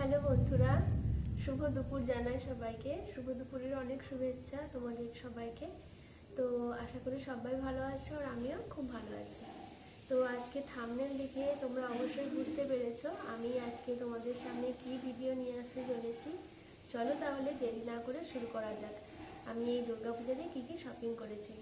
Hello বন্ধুরা, শুভ দুপুর জানাই সবাইকে। শুভ দুপুরের অনেক শুভেচ্ছা তোমাদের সবাইকে। তো আশা করি সবাই ভালো আছো আর আমিও খুব ভালো আছি। তো আজকে থামনেল দেখে তোমরা অবশ্যই বুঝতে পেরেছ আমি আজকে তোমাদের সামনে কি ভিডিও নিয়ে আসতে চলেছি। চলো তাহলে দেরি না করে শুরু করা যাক। আমি এই দুর্গাপূজাতে কী কী শপিং করেছি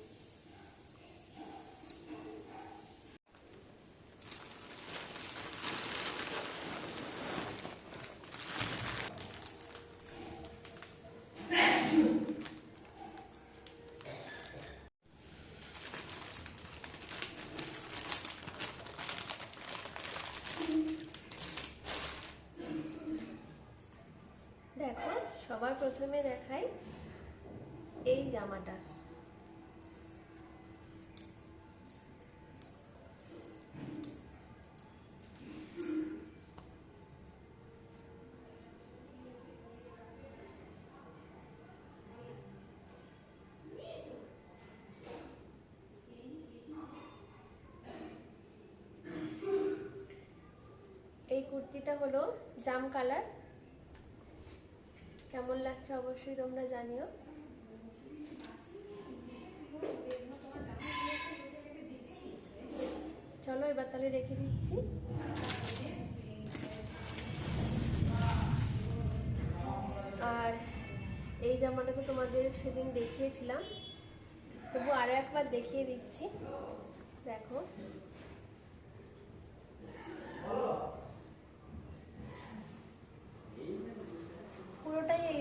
দেখো সবার প্রথমে দেখাই এই জামাটা। এই কুর্তিটা হলো জাম কালার। কেমন লাগছে অবশ্যই তোমরা জানিও। চলো এবার তাহলে রেখে দিচ্ছি। আর এই জামাটা তো তোমাদের সেদিন দেখিয়েছিলাম। তবু আরও একবার দেখিয়ে দিচ্ছি। দেখো।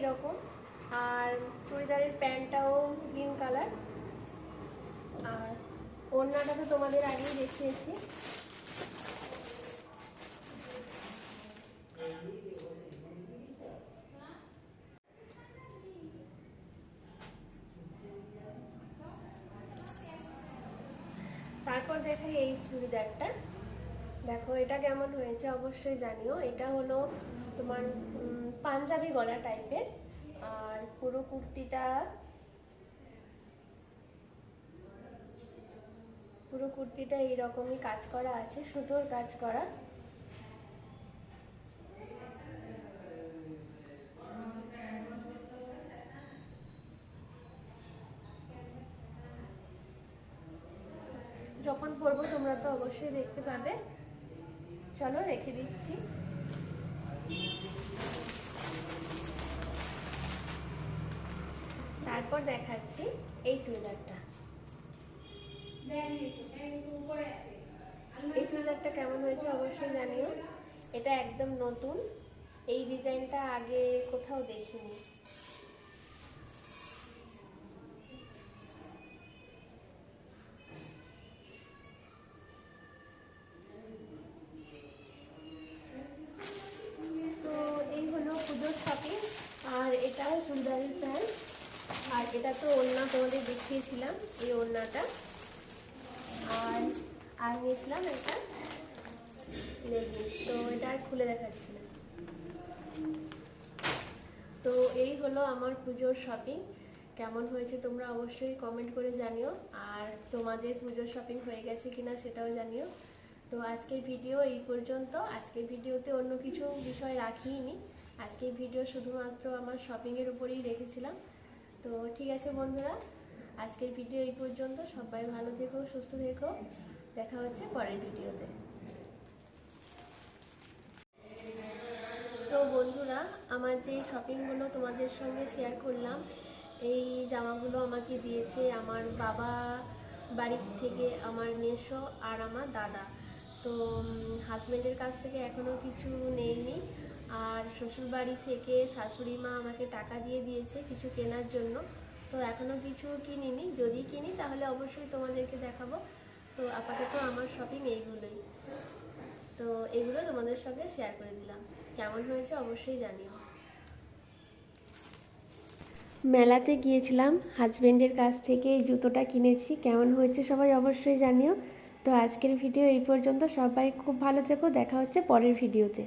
এইরকম আর চুড়িদারের প্যান্টটাও গ্রিন কালার। আর ওড়নাটা তো তোমাদের আগেই দেখিয়েছি। তারপর দেখাই এই চুড়িদারটা। দেখো, এটা কেমন হয়েছে অবশ্যই জানিও। এটা হলো তোমার পাঞ্জাবি গলা টাইপের আর পুরো কুর্তিটা পুরো কুর্তিটা এইরকমই কাজ করা আছে, সুতোর কাজ করা। যখন পরবো তোমরা তো অবশ্যই দেখতে পাবে। চলো রেখে দিচ্ছি। তারপর দেখাচ্ছি এই চুড়িদারটা। এই চুড়িদারটা কেমন হয়েছে অবশ্যই জানিও। এটা একদম নতুন। এই ডিজাইনটা আগে কোথাও দেখিনি। চুড়িদারের প্যান্ট আর এটা তো ওড়না তোমাদের দেখিয়েছিলাম, এই ওড়নাটা। আর আর নিয়েছিলাম এটা লেগিংস তো এটা আর খুলে দেখাচ্ছি না। তো এই হলো আমার পুজোর শপিং কেমন হয়েছে তোমরা অবশ্যই কমেন্ট করে জানিও। আর তোমাদের পুজোর শপিং হয়ে গেছে কিনা সেটাও জানিও। তো আজকের ভিডিও এই পর্যন্ত। আজকের ভিডিওতে অন্য কিছু বিষয় রাখিনি। আজকের ভিডিও শুধুমাত্র আমার শপিংয়ের উপরেই রেখেছিলাম। তো ঠিক আছে বন্ধুরা, আজকের ভিডিও এই পর্যন্ত। সবাই ভালো থেকো, সুস্থ থেকো। দেখা হচ্ছে পরের ভিডিওতে তো। বন্ধুরা, আমার যে শপিংগুলো তোমাদের সঙ্গে শেয়ার করলাম, এই জামাগুলো আমাকে দিয়েছে আমার বাবা বাড়ি থেকে আমার মেসো আর আমার দাদা। তো হাজব্যান্ডের কাছ থেকে এখনও কিছু নেইনি। আর শ্বশুর বাড়ি থেকে শাশুড়ি মা আমাকে টাকা দিয়ে দিয়েছে কিছু কেনার জন্য। তো এখনও কিছু কিনিনি। যদি কিনি তাহলে অবশ্যই তোমাদেরকে দেখাবো। তো আপাতত আমার শপিং এইগুলোই। তো এগুলো তোমাদের সঙ্গে শেয়ার করে দিলাম। কেমন হয়েছে অবশ্যই জানিও। মেলাতে গিয়েছিলাম। হাজবেন্ডের কাছ থেকে এই জুতোটা কিনেছি। কেমন হয়েছে সবাই অবশ্যই জানিও। তো আজকের ভিডিও এই পর্যন্ত। সবাই খুব ভালো থেকো। দেখা হচ্ছে পরের ভিডিওতে